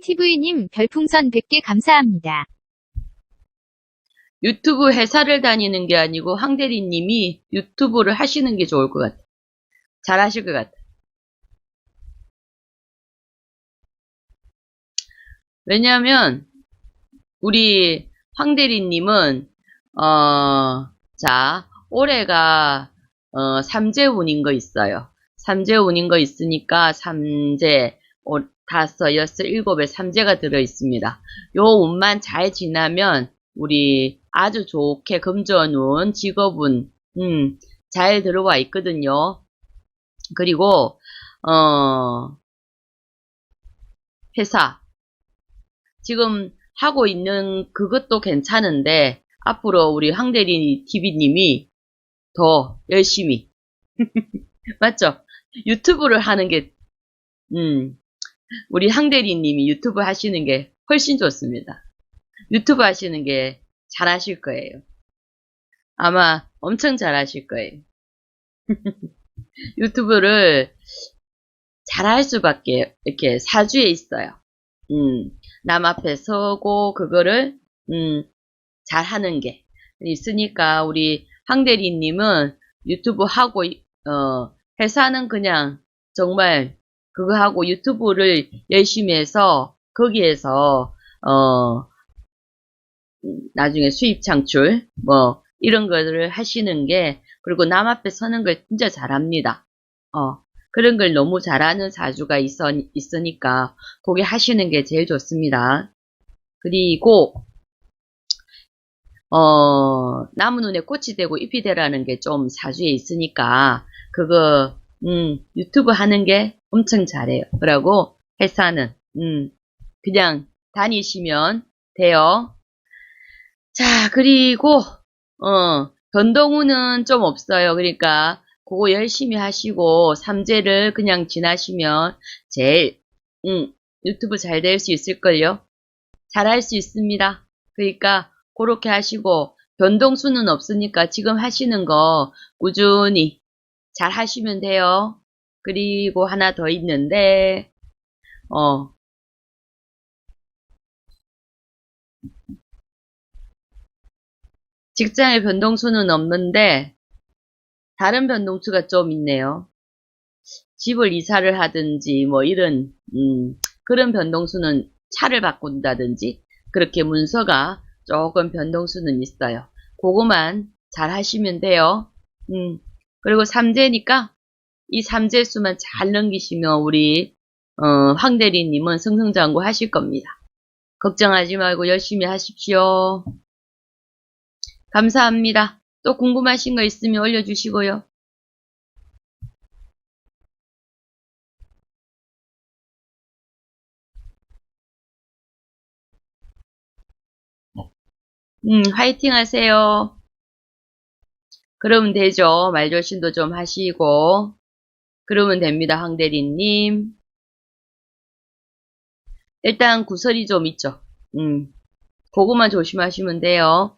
TV님 별풍선 100개 감사합니다. 유튜브 회사를 다니는 게 아니고 황대리님이 유튜브를 하시는 게 좋을 것 같아. 잘하실 것 같아. 왜냐하면 우리 황대리님은 어, 자 올해가 어, 삼재운인 거 있어요. 삼재운인 거 있으니까 삼재 오, 다섯, 여섯, 일곱에 삼재가 들어 있습니다. 요 운만 잘 지나면 우리 아주 좋게 금전운, 직업운, 음, 잘 들어와 있거든요. 그리고, 어, 회사. 지금 하고 있는 그것도 괜찮은데, 앞으로 우리 황대리 TV님이 더 열심히. 맞죠? 유튜브를 하는 게, 음, 우리 황대리님이 유튜브 하시는 게 훨씬 좋습니다. 유튜브 하시는 게 잘하실 거예요. 아마 엄청 잘하실 거예요. 유튜브를 잘할 수밖에 이렇게 사주에 있어요. 음, 남 앞에 서고 그거를 음, 잘하는 게 있으니까 우리 황대리님은 유튜브 하고 어, 회사는 그냥 정말 그거 하고 유튜브를 열심히 해서 거기에서 어 나중에 수입 창출 뭐 이런 거를 하시는 게 그리고 남 앞에 서는 걸 진짜 잘합니다. 어 그런 걸 너무 잘하는 사주가 있어, 있으니까 그게 하시는 게 제일 좋습니다. 그리고 어 나무 눈에 꽃이 되고 잎이 되라는 게 좀 사주에 있으니까 그거 음, 유튜브 하는 게 엄청 잘해요. 그러고 회사는 음, 그냥 다니시면 돼요. 자, 그리고 어, 변동우는 좀 없어요. 그러니까 그거 열심히 하시고 삼재를 그냥 지나시면 제일 음, 유튜브 잘 될 수 있을걸요. 잘 할 수 있습니다. 그러니까 그렇게 하시고 변동수는 없으니까 지금 하시는 거 꾸준히 잘 하시면 돼요. 그리고 하나 더 있는데, 어, 직장의 변동수는 없는데, 다른 변동수가 좀 있네요. 집을 이사를 하든지, 뭐 이런, 음, 그런 변동수는 차를 바꾼다든지, 그렇게 문서가 조금 변동수는 있어요. 그거만 잘 하시면 돼요. 음, 그리고 삼재니까 이 삼재수만 잘 넘기시면 우리 어, 황대리님은 승승장구 하실 겁니다. 걱정하지 말고 열심히 하십시오. 감사합니다. 또 궁금하신 거 있으면 올려주시고요. 음, 화이팅 하세요. 그러면 되죠. 말조심도 좀 하시고. 그러면 됩니다. 황대리님. 일단 구설이 좀 있죠. 음, 그거만 조심하시면 돼요.